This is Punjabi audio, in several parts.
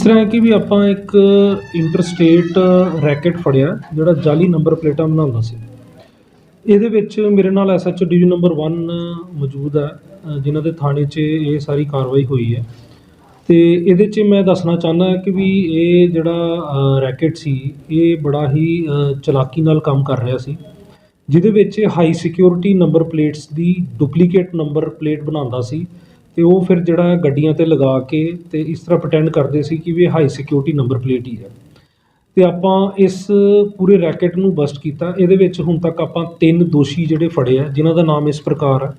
ਇਸ ਤਰ੍ਹਾਂ ਹੈ ਕਿ ਵੀ ਆਪਾਂ ਇੱਕ ਇੰਟਰਸਟੇਟ ਰੈਕਟ ਫੜਿਆ ਜਿਹੜਾ ਜਾਲੀ ਨੰਬਰ ਪਲੇਟਾਂ ਬਣਾਉਂਦਾ ਸੀ। ਇਹਦੇ ਵਿੱਚ ਮੇਰੇ ਨਾਲ ਐਸਐਚਓ ਡਿਵੀ ਨੰਬਰ 1 ਮੌਜੂਦ ਹੈ ਅ, ਜਿਨ੍ਹਾਂ ਦੇ ਥਾਣੇ 'ਚ ਇਹ ਸਾਰੀ ਕਾਰਵਾਈ ਹੋਈ ਹੈ। ਤੇ ਇਹਦੇ 'ਚ ਮੈਂ ਦੱਸਣਾ ਚਾਹੁੰਦਾ ਕਿ ਵੀ ਇਹ ਜਿਹੜਾ ਰੈਕਟ ਸੀ ਇਹ ਬੜਾ ਹੀ ਚਲਾਕੀ ਨਾਲ ਕੰਮ ਕਰ ਰਿਹਾ ਸੀ। ਜਿਹਦੇ ਵਿੱਚ ਹਾਈ ਸਿਕਿਉਰਿਟੀ ਨੰਬਰ ਪਲੇਟਸ ਦੀ ਡੁਪਲੀਕੇਟ ਨੰਬਰ ਪਲੇਟ ਬਣਾਉਂਦਾ ਸੀ। ਅਤੇ ਉਹ ਫਿਰ ਜਿਹੜਾ ਗੱਡੀਆਂ ਤੇ ਲਗਾ ਕੇ ਅਤੇ ਇਸ ਤਰ੍ਹਾਂ ਪ੍ਰਟੈਂਡ ਕਰਦੇ ਸੀ ਕਿ ਵੀ ਹਾਈ ਸਿਕਿਉਰਿਟੀ ਨੰਬਰ ਪਲੇਟ ਹੀ ਹੈ। ਅਤੇ ਆਪਾਂ ਇਸ ਪੂਰੇ ਰੈਕਟ ਨੂੰ ਬਸਟ ਕੀਤਾ। ਇਹਦੇ ਵਿੱਚ ਹੁਣ ਤੱਕ ਆਪਾਂ ਤਿੰਨ ਦੋਸ਼ੀ ਜਿਹੜੇ ਫੜੇ ਆ, ਜਿਨ੍ਹਾਂ ਦਾ ਨਾਮ ਇਸ ਪ੍ਰਕਾਰ ਹੈ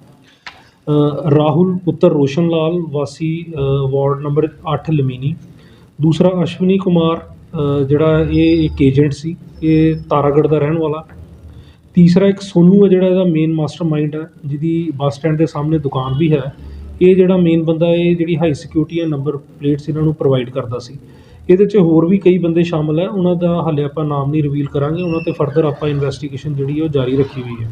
ਰਾਹੁਲ, ਪੁੱਤਰ ਰੋਸ਼ਨ ਲਾਲ ਵਾਸੀ ਵਾਰਡ ਨੰਬਰ 8 ਲਮੀਨੀ। ਦੂਸਰਾ ਅਸ਼ਵਨੀ ਕੁਮਾਰ ਜਿਹੜਾ ਇਹ ਇੱਕ ਏਜੰਟ ਸੀ, ਇਹ ਤਾਰਾਗੜ੍ਹ ਦਾ ਰਹਿਣ ਵਾਲਾ। ਤੀਸਰਾ ਇੱਕ ਸੋਨੂ ਹੈ ਜਿਹੜਾ ਇਹਦਾ ਮੇਨ ਮਾਸਟਰਮਾਈਂਡ ਹੈ ਜਿਹਦੀ ਬੱਸ ਸਟੈਂਡ ਦੇ ਸਾਹਮਣੇ ਦੁਕਾਨ ਵੀ ਹੈ। ਇਹ ਜਿਹੜਾ ਮੇਨ ਬੰਦਾ ਇਹ ਜਿਹੜੀ ਹਾਈ ਸਿਕਿਉਰਿਟੀ ਆ ਨੰਬਰ ਪਲੇਟਸ ਇਹਨਾਂ ਨੂੰ ਪ੍ਰੋਵਾਈਡ ਕਰਦਾ ਸੀ। ਇਹਦੇ 'ਚ ਹੋਰ ਵੀ ਕਈ ਬੰਦੇ ਸ਼ਾਮਲ ਹੈ ਉਹਨਾਂ ਦਾ ਹਾਲੇ ਆਪਾਂ ਨਾਮ ਨਹੀਂ ਰਿਵੀਲ ਕਰਾਂਗੇ, ਉਹਨਾਂ ਤੇ ਫਰਦਰ ਆਪਾਂ ਇਨਵੈਸਟੀਗੇਸ਼ਨ ਜਿਹੜੀ ਹੈ ਉਹ ਜਾਰੀ ਰੱਖੀ ਹੋਈ ਹੈ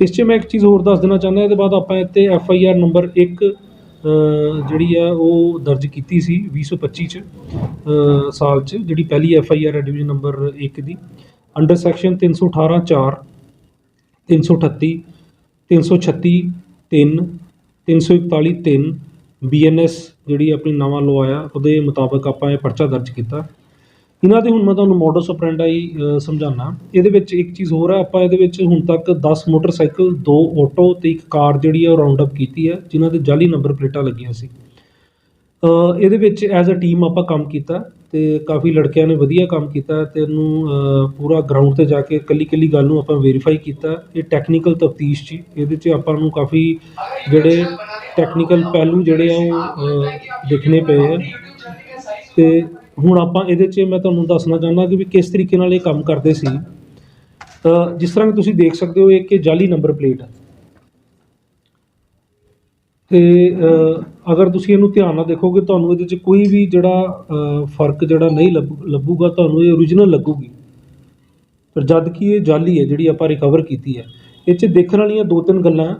ਇਸ 'ਚ ਮੈਂ ਇੱਕ ਚੀਜ਼ ਹੋਰ ਦੱਸ ਦੇਣਾ ਚਾਹੁੰਦਾ, ਇਹਦੇ ਬਾਅਦ ਆਪਾਂ ਇੱਥੇ ਐਫ ਆਈ ਆਰ ਨੰਬਰ 1 ਜਿਹੜੀ ਆ, ਉਹ ਦਰਜ ਕੀਤੀ ਸੀ 2025 ਚ ਸਾਲ ਚ, ਜਿਹੜੀ ਪਹਿਲੀ ਐਫ ਆਈ ਆਰ ਹੈ ਡਿਵੀਜ਼ਨ ਨੰਬਰ 1 ਦੀ। ਅੰਡਰ ਸੈਕਸ਼ਨ 318 4 338 336 3 341 3 ਬੀਐਨਐਸ ਜਿਹੜੀ ਆਪਣੀ ਨਵਾਂ ਲਵਾਇਆ ਉਹਦੇ ਮੁਤਾਬਕ ਆਪਾਂ ਇਹ ਪਰਚਾ ਦਰਜ ਕੀਤਾ। ਇਹਨਾਂ ਦੇ ਹੁਣ ਮੈਂ ਤੁਹਾਨੂੰ ਮੋਡਸ ਆਪਰੈਂਡਾਈ ਸਮਝਾਉਣਾ ਇਹਦੇ ਵਿੱਚ ਇੱਕ ਚੀਜ਼ ਹੋਰ ਹੈ ਆਪਾਂ ਇਹਦੇ ਵਿੱਚ ਹੁਣ ਤੱਕ 10 ਮੋਟਰਸਾਈਕਲ, ਦੋ ਆਟੋ ਤੇ ਇੱਕ ਕਾਰ ਜਿਹੜੀ ਹੈ ਉਹ ਰਾਉਂਡ ਅਪ ਕੀਤੀ ਹੈ ਜਿਨ੍ਹਾਂ ਦੇ ਜਾਲੀ ਨੰਬਰ ਪਲੇਟਾਂ ਲੱਗੀਆਂ ਸੀ। ਇਹਦੇ ਵਿੱਚ ਐਜ਼ ਅ ਟੀਮ ਆਪਾਂ ਕੰਮ ਕੀਤਾ ਅਤੇ ਕਾਫੀ ਲੜਕਿਆਂ ਨੇ ਵਧੀਆ ਕੰਮ ਕੀਤਾ ਅਤੇ ਇਹਨੂੰ ਪੂਰਾ ਗਰਾਊਂਡ ਤੇ ਜਾ ਕੇ ਇਕੱਲੀ ਇਕੱਲੀ ਗੱਲ ਨੂੰ ਆਪਾਂ ਵੈਰੀਫਾਈ ਕੀਤਾ। ਇਹ ਟੈਕਨੀਕਲ ਤਫਤੀਸ਼ ਚ ਇਹਦੇ ਚ ਆਪਾਂ ਨੂੰ ਕਾਫੀ ਜਿਹੜੇ ਟੈਕਨੀਕਲ ਪਹਿਲੂ ਜਿਹੜੇ ਆ ਉਹ ਦੇਖਣੇ ਪਏ ਆ। ਅਤੇ ਹੁਣ ਆਪਾਂ ਇਹਦੇ 'ਚ ਮੈਂ ਤੁਹਾਨੂੰ ਦੱਸਣਾ ਚਾਹੁੰਦਾ ਕਿ ਵੀ ਕਿਸ ਤਰੀਕੇ ਨਾਲ ਇਹ ਕੰਮ ਕਰਦੇ ਸੀ। ਅ, ਜਿਸ ਤਰ੍ਹਾਂ ਕਿ ਤੁਸੀਂ ਦੇਖ ਸਕਦੇ ਹੋ ਇਹ ਕਿ ਜਾਲੀ ਨੰਬਰ ਪਲੇਟ ਹੈ ਤੇ ਅਗਰ ਤੁਸੀਂ ਇਹਨੂੰ ਧਿਆਨ ਨਾਲ ਦੇਖੋਗੇ, ਤੁਹਾਨੂੰ ਇਹਦੇ 'ਚ ਕੋਈ ਵੀ ਜਿਹੜਾ ਫ਼ਰਕ ਜਿਹੜਾ ਨਹੀਂ ਲੱਭ- ਲੱਭੂਗਾ, ਤੁਹਾਨੂੰ ਇਹ ਓਰੀਜਨਲ ਲੱਗੂਗੀ। ਪਰ ਜਦ ਕਿ ਇਹ ਜਾਲੀ ਹੈ, ਜਿਹੜੀ ਆਪਾਂ ਰਿਕਵਰ ਕੀਤੀ ਹੈ। ਇਹ 'ਚ ਦੇਖਣ ਵਾਲੀਆਂ ਦੋ ਤਿੰਨ ਗੱਲਾਂ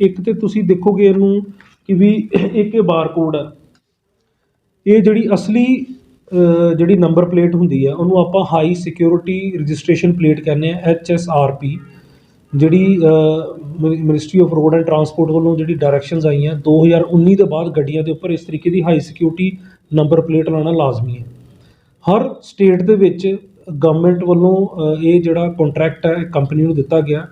ਇੱਕ ਤੇ ਤੁਸੀਂ ਦੇਖੋਗੇ ਇਹਨੂੰ ਕਿ ਵੀ ਇੱਕ ਇਹ ਬਾਰਕੋਡ ਹੈ। ਇਹ ਜਿਹੜੀ ਅਸਲੀ ਜਿਹੜੀ ਨੰਬਰ ਪਲੇਟ ਹੁੰਦੀ ਹੈ, ਉਹਨੂੰ ਆਪਾਂ ਹਾਈ ਸਿਕਿਉਰਿਟੀ ਰਜਿਸਟ੍ਰੇਸ਼ਨ ਪਲੇਟ ਕਹਿੰਦੇ ਆ ਐਚ ਐਸ ਆਰ ਪੀ ਜਿਹੜੀ ministry of road and transport ਵੱਲੋਂ ਜਿਹੜੀ ਡਾਇਰੈਕਸ਼ਨਸ ਆਈਆਂ 2019 ਦੇ ਬਾਅਦ ਗੱਡੀਆਂ ਦੇ ਉੱਪਰ ਇਸ ਤਰੀਕੇ ਦੀ ਹਾਈ ਸਿਕਿਉਰਿਟੀ ਨੰਬਰ ਪਲੇਟ ਲਾਉਣਾ ਲਾਜ਼ਮੀ ਹੈ। ਹਰ ਸਟੇਟ ਦੇ ਵਿੱਚ ਗਵਰਨਮੈਂਟ ਵੱਲੋਂ ਇਹ ਜਿਹੜਾ ਕੰਟਰੈਕਟ ਹੈ ਕੰਪਨੀ ਨੂੰ ਦਿੱਤਾ ਗਿਆ।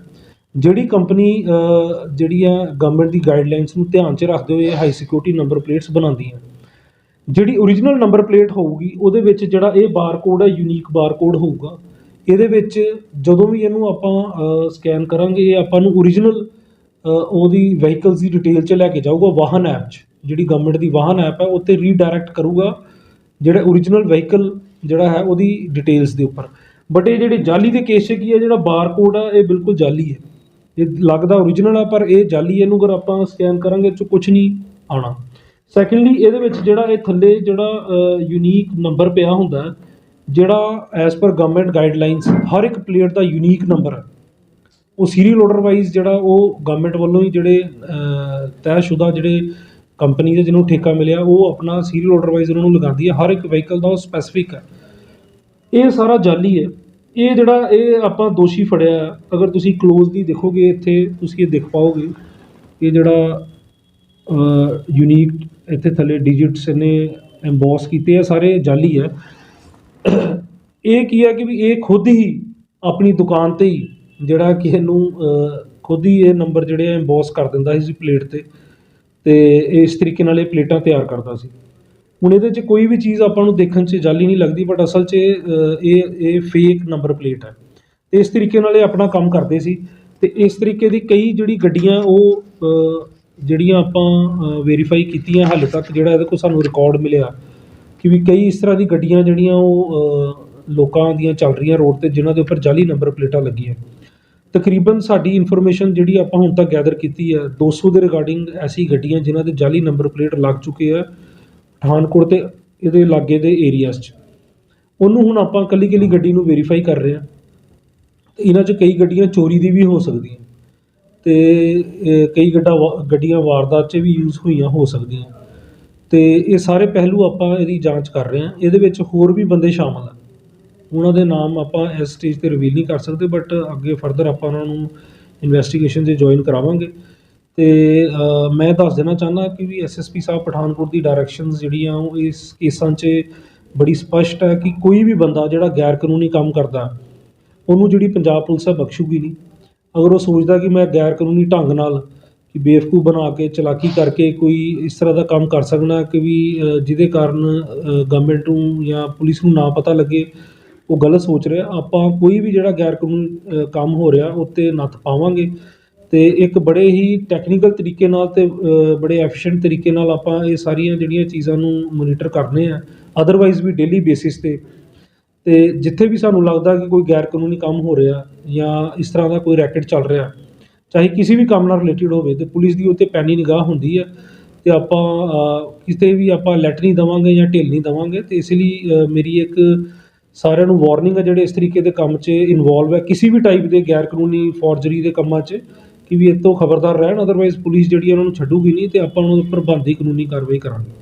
ਜਿਹੜੀ ਕੰਪਨੀ ਜਿਹੜੀ ਹੈ ਗਵਰਨਮੈਂਟ ਦੀ ਗਾਈਡਲਾਈਨਸ ਨੂੰ ਧਿਆਨ 'ਚ ਰੱਖਦੇ ਹੋਏ ਹਾਈ ਸਿਕਿਉਰਿਟੀ ਨੰਬਰ ਪਲੇਟਸ ਬਣਾਉਂਦੀ ਹੈ ਜਿਹੜੀ ਓਰੀਜਨਲ ਨੰਬਰ ਪਲੇਟ ਹੋਊਗੀ, ਉਹਦੇ ਵਿੱਚ ਜਿਹੜਾ ਇਹ ਬਾਰਕੋਡ ਹੈ ਯੂਨੀਕ ਬਾਰਕੋਡ ਹੋਊਗਾ ਇਹਦੇ ਵਿੱਚ ਜਦੋਂ ਵੀ ਇਹਨੂੰ ਆਪਾਂ ਸਕੈਨ ਕਰਾਂਗੇ, ਇਹ ਆਪਾਂ ਨੂੰ ਓਰੀਜਨਲ ਉਹਦੀ ਵਹੀਕਲਸ ਦੀ ਡਿਟੇਲ 'ਚ ਲੈ ਕੇ ਜਾਊਗਾ, ਵਾਹਨ ਐਪ 'ਚ। ਜਿਹੜੀ ਗਵਰਨਮੈਂਟ ਦੀ ਵਾਹਨ ਐਪ ਹੈ, ਉੱਤੇ ਰੀਡਾਇਰੈਕਟ ਕਰੂਗਾ ਜਿਹੜਾ ਓਰੀਜਨਲ ਵਹੀਕਲ ਜਿਹੜਾ ਹੈ, ਉਹਦੀ ਡਿਟੇਲਸ ਦੇ ਉੱਪਰ। ਬਟ ਇਹ ਜਿਹੜੇ ਜਾਲੀ ਦੇ ਕੇਸ 'ਚ ਕੀ ਹੈ ਜਿਹੜਾ ਬਾਰਕੋਡ ਆ, ਇਹ ਬਿਲਕੁਲ ਜਾਲੀ ਹੈ। ਇਹ ਲੱਗਦਾ ਓਰੀਜਨਲ ਆ, ਪਰ ਇਹ ਜਾਲੀ ਇਹਨੂੰ ਅਗਰ ਆਪਾਂ ਸਕੈਨ ਕਰਾਂਗੇ ਇਹ 'ਚੋਂ ਕੁਝ ਨਹੀਂ ਆਉਣਾ। ਸੈਕੰਡਲੀ ਇਹਦੇ ਵਿੱਚ ਜਿਹੜਾ ਇਹ ਥੱਲੇ ਜਿਹੜਾ ਯੂਨੀਕ ਨੰਬਰ ਪਿਆ ਹੁੰਦਾ ਜਿਹੜਾ ਐਸ ਪਰ ਗਵਰਨਮੈਂਟ ਗਾਈਡਲਾਈਨਸ ਹਰ ਇੱਕ ਪਲੇਅਰ ਦਾ ਯੂਨੀਕ ਨੰਬਰ ਹੈ। ਉਹ ਸੀਰੀਅਲ ਆਰਡਰ ਵਾਈਜ਼ ਜਿਹੜਾ ਉਹ ਗਵਰਨਮੈਂਟ ਵੱਲੋਂ ਹੀ ਜਿਹੜੇ ਤੈਅਸ਼ੁਦਾ ਜਿਹੜੇ ਕੰਪਨੀ ਦੇ ਜਿਹਨੂੰ ਠੇਕਾ ਮਿਲਿਆ, ਉਹ ਆਪਣਾ ਸੀਰੀਅਲ ਆਰਡਰ ਵਾਈਜ਼ ਉਹਨਾਂ ਨੂੰ ਲਗਾਉਂਦੀ ਹੈ। ਹਰ ਇੱਕ ਵਹੀਕਲ ਦਾ ਉਹ ਸਪੈਸੀਫਿਕ ਹੈ। ਇਹ ਸਾਰਾ ਜਾਲੀ ਹੈ। ਇਹ ਜਿਹੜਾ, ਇਹ ਆਪਾਂ ਦੋਸ਼ੀ ਫੜਿਆ ਅਗਰ ਤੁਸੀਂ ਕਲੋਜ਼ਲੀ ਦੇਖੋਗੇ ਇੱਥੇ, ਤੁਸੀਂ ਇਹ ਦੇਖ ਪਾਓਗੇ। ਇਹ ਜਿਹੜਾ ਯੂਨੀਕ ਇੱਥੇ ਥੱਲੇ ਡਿਜਿਟਸ ਇਹਨੇ ਐਮਬੋਸ ਕੀਤੇ ਆ, ਸਾਰੇ ਜਾਲੀ ਹੈ। ਇਹ ਕੀ ਹੈ ਕਿ ਵੀ ਇਹ ਖੁਦ ਹੀ ਆਪਣੀ ਦੁਕਾਨ ਤੇ ਹੀ ਜਿਹੜਾ ਕਿ ਇਹਨੂੰ ਖੁਦ ਹੀ ਇਹ ਨੰਬਰ ਜਿਹੜੇ ਆ ਐਮਬੋਸ ਕਰ ਦਿੰਦਾ ਸੀ ਪਲੇਟ ਤੇ ਤੇ ਇਸ ਤਰੀਕੇ ਨਾਲ ਇਹ ਪਲੇਟਾਂ ਤਿਆਰ ਕਰਦਾ ਸੀ। ਹੁਣ ਇਹਦੇ 'ਚ ਕੋਈ ਵੀ ਚੀਜ਼ ਆਪਾਂ ਨੂੰ ਦੇਖਣ 'ਚ ਜਾਲੀ ਨਹੀਂ ਲੱਗਦੀ ਬਟ ਅਸਲ 'ਚ ਇਹ, ਇਹ ਫੇਕ ਨੰਬਰ ਪਲੇਟ ਹੈ। ਤੇ ਇਸ ਤਰੀਕੇ ਨਾਲ ਇਹ ਆਪਣਾ ਕੰਮ ਕਰਦੇ ਸੀ ਤੇ ਇਸ ਤਰੀਕੇ ਦੀ ਕਈ ਜਿਹੜੀ ਗੱਡੀਆਂ ਉਹ ਜਿਹੜੀਆਂ ਆਪਾਂ ਵੈਰੀਫਾਈ ਕੀਤੀਆਂ ਹਾਲੇ ਤੱਕ ਜਿਹੜਾ ਇਹਦੇ ਕੋਲ ਸਾਨੂੰ ਰਿਕਾਰਡ ਮਿਲਿਆ ਕਿ ਵੀ ਕਈ ਇਸ ਤਰ੍ਹਾਂ ਦੀ ਗੱਡੀਆਂ ਜਿਹੜੀਆਂ ਉਹ ਲੋਕਾਂ ਦੀਆਂ ਚੱਲ ਰਹੀਆਂ ਰੋਡ ਤੇ, ਜਿਨ੍ਹਾਂ ਦੇ ਉੱਪਰ ਜਾਲੀ ਨੰਬਰ ਪਲੇਟਾਂ ਲੱਗੀਆਂ। ਤਕਰੀਬਨ ਸਾਡੀ ਇਨਫੋਰਮੇਸ਼ਨ ਜਿਹੜੀ ਆਪਾਂ ਹੁਣ ਤੱਕ ਗੈਦਰ ਕੀਤੀ ਹੈ 200 ਦੇ ਰਿਗਾਰਡਿੰਗ ਐਸੀ ਗੱਡੀਆਂ ਜਿਨ੍ਹਾਂ ਦੇ ਜਾਲੀ ਨੰਬਰ ਪਲੇਟ ਲੱਗ ਚੁੱਕੇ ਆ, ਪਠਾਨਕੋਟ ਤੇ ਇਹਦੇ ਲਾਗੇ ਦੇ ਏਰੀਆਜ਼ 'ਚ। ਉਹਨੂੰ ਹੁਣ ਆਪਾਂ ਕੱਲੀ ਕੱਲੀ ਗੱਡੀ ਨੂੰ ਵੈਰੀਫਾਈ ਕਰ ਰਹੇ ਹਾਂ। ਤੇ ਇਹਨਾਂ 'ਚ ਕਈ ਗੱਡੀਆਂ ਚੋਰੀ ਦੀ ਵੀ ਹੋ ਸਕਦੀਆਂ। ਤੇ ਕਈ ਗੱਡਾ ਵਾ- ਗੱਡੀਆਂ ਵਾਰਦਾਤ 'ਚ ਵੀ ਯੂਜ਼ ਹੋਈਆਂ ਹੋ ਸਕਦੀਆਂ। ਅਤੇ ਇਹ ਸਾਰੇ ਪਹਿਲੂ ਆਪਾਂ ਇਹਦੀ ਜਾਂਚ ਕਰ ਰਹੇ ਹਾਂ। ਇਹਦੇ ਵਿੱਚ ਹੋਰ ਵੀ ਬੰਦੇ ਸ਼ਾਮਲ ਆ। ਉਹਨਾਂ ਦੇ ਨਾਮ ਆਪਾਂ ਇਸ ਸਟੇਜ ਤੇ ਰਿਵੀਲ ਨਹੀਂ ਕਰ ਸਕਦੇ ਬਟ ਅੱਗੇ ਫਰਦਰ ਆਪਾਂ ਉਹਨਾਂ ਨੂੰ ਇਨਵੈਸਟੀਗੇਸ਼ਨ 'ਚ ਜੁਆਇਨ ਕਰਾਵਾਂਗੇ। ਅਤੇ ਮੈਂ ਦੱਸ ਦੇਣਾ ਚਾਹੁੰਦਾ ਕਿ ਵੀ ਐਸਐਸਪੀ ਸਾਹਿਬ ਪਠਾਨਕੋਟ ਦੀ ਡਾਇਰੈਕਸ਼ਨਸ ਜਿਹੜੀਆਂ ਉਹ ਇਸ ਕੇਸਾਂ 'ਚ ਬੜੀ ਸਪਸ਼ਟ ਹੈ ਕਿ ਕੋਈ ਵੀ ਬੰਦਾ ਜਿਹੜਾ ਗੈਰ ਕਾਨੂੰਨੀ ਕੰਮ ਕਰਦਾ, ਉਹਨੂੰ ਜਿਹੜੀ ਪੰਜਾਬ ਪੁਲਿਸ ਹੈ ਬਖਸ਼ੂਗੀ ਨਹੀਂ। ਅਗਰ ਉਹ ਸੋਚਦਾ ਕਿ ਮੈਂ ਗੈਰ ਕਾਨੂੰਨੀ ਢੰਗ ਨਾਲ ਕਿ ਬੇਵਕੂਫ ਬਣਾ ਕੇ, ਚਲਾਕੀ ਕਰਕੇ ਕੋਈ ਇਸ ਤਰ੍ਹਾਂ ਦਾ ਕੰਮ ਕਰ ਸਕਣਾ ਕਿ ਵੀ ਜਿਹਦੇ ਕਾਰਨ ਗਵਰਨਮੈਂਟ ਨੂੰ ਜਾਂ ਪੁਲਿਸ ਨੂੰ ਨਾ ਪਤਾ ਲੱਗੇ, ਉਹ ਗਲਤ ਸੋਚ ਰਿਹਾ। ਆਪਾਂ ਕੋਈ ਵੀ ਜਿਹੜਾ ਗੈਰ ਕਾਨੂੰਨੀ ਕੰਮ ਹੋ ਰਿਹਾ ਉੱਤੇ ਨੱਥ ਪਾਵਾਂਗੇ। ਅਤੇ ਇੱਕ ਬੜੇ ਹੀ ਟੈਕਨੀਕਲ ਤਰੀਕੇ ਨਾਲ ਅਤੇ ਬੜੇ ਐਫੀਸ਼ੀਐਂਟ ਤਰੀਕੇ ਨਾਲ ਆਪਾਂ ਇਹ ਸਾਰੀਆਂ ਜਿਹੜੀਆਂ ਚੀਜ਼ਾਂ ਨੂੰ ਮੋਨੀਟਰ ਕਰਨੇ ਆ ਅਦਰਵਾਈਜ਼ ਵੀ ਡੇਲੀ ਬੇਸਿਸ ਤੇ। ਤੇ ਜਿੱਥੇ ਵੀ ਸਾਨੂੰ ਲੱਗਦਾ ਕਿ ਕੋਈ ਗੈਰ ਕਾਨੂੰਨੀ ਕੰਮ ਹੋ ਰਿਹਾ ਜਾਂ ਇਸ ਤਰ੍ਹਾਂ ਦਾ ਕੋਈ ਰੈਕਟ ਚੱਲ ਰਿਹਾ ਚਾਹੇ ਕਿਸੇ ਵੀ ਕੰਮ ਨਾਲ ਰਿਲੇਟਡ ਹੋਵੇ ਤੇ ਪੁਲਿਸ ਦੀ ਉੱਤੇ ਪੈਣੀ ਨਿਗਾਹ ਹੁੰਦੀ ਹੈ ਤੇ ਆਪਾਂ ਕਿਤੇ ਵੀ ਆਪਾਂ ਲੈਟ ਨਹੀਂ ਦੇਵਾਂਗੇ ਜਾਂ ਢਿੱਲ ਨਹੀਂ ਦੇਵਾਂਗੇ ਤੇ ਇਸ ਲਈ ਮੇਰੀ ਇੱਕ ਸਾਰਿਆਂ ਨੂੰ ਵਾਰਨਿੰਗ ਹੈ ਜਿਹੜੇ ਇਸ ਤਰੀਕੇ ਦੇ ਕੰਮ 'ਚ ਇਨਵੋਲਵ ਹੈ ਕਿਸੇ ਵੀ ਟਾਈਪ ਦੇ ਗੈਰ ਕਾਨੂੰਨੀ ਫੋਰਜਰੀ ਦੇ ਕੰਮਾਂ 'ਚ ਕਿ ਵੀ ਇਹ ਤੋਂ ਖਬਰਦਾਰ ਰਹਿਣ ਅਦਰਵਾਈਜ਼ ਪੁਲਿਸ ਜਿਹੜੀ ਹੈ ਉਹਨਾਂ ਨੂੰ ਛੱਡੂਗੀ ਨਹੀਂ ਤੇ ਆਪਾਂ ਉਹਨਾਂ ਦੇ ਉੱਪਰ ਬਣਦੀ ਕਾਨੂੰਨੀ ਕਾਰਵਾਈ ਕਰਾਂਗੇ।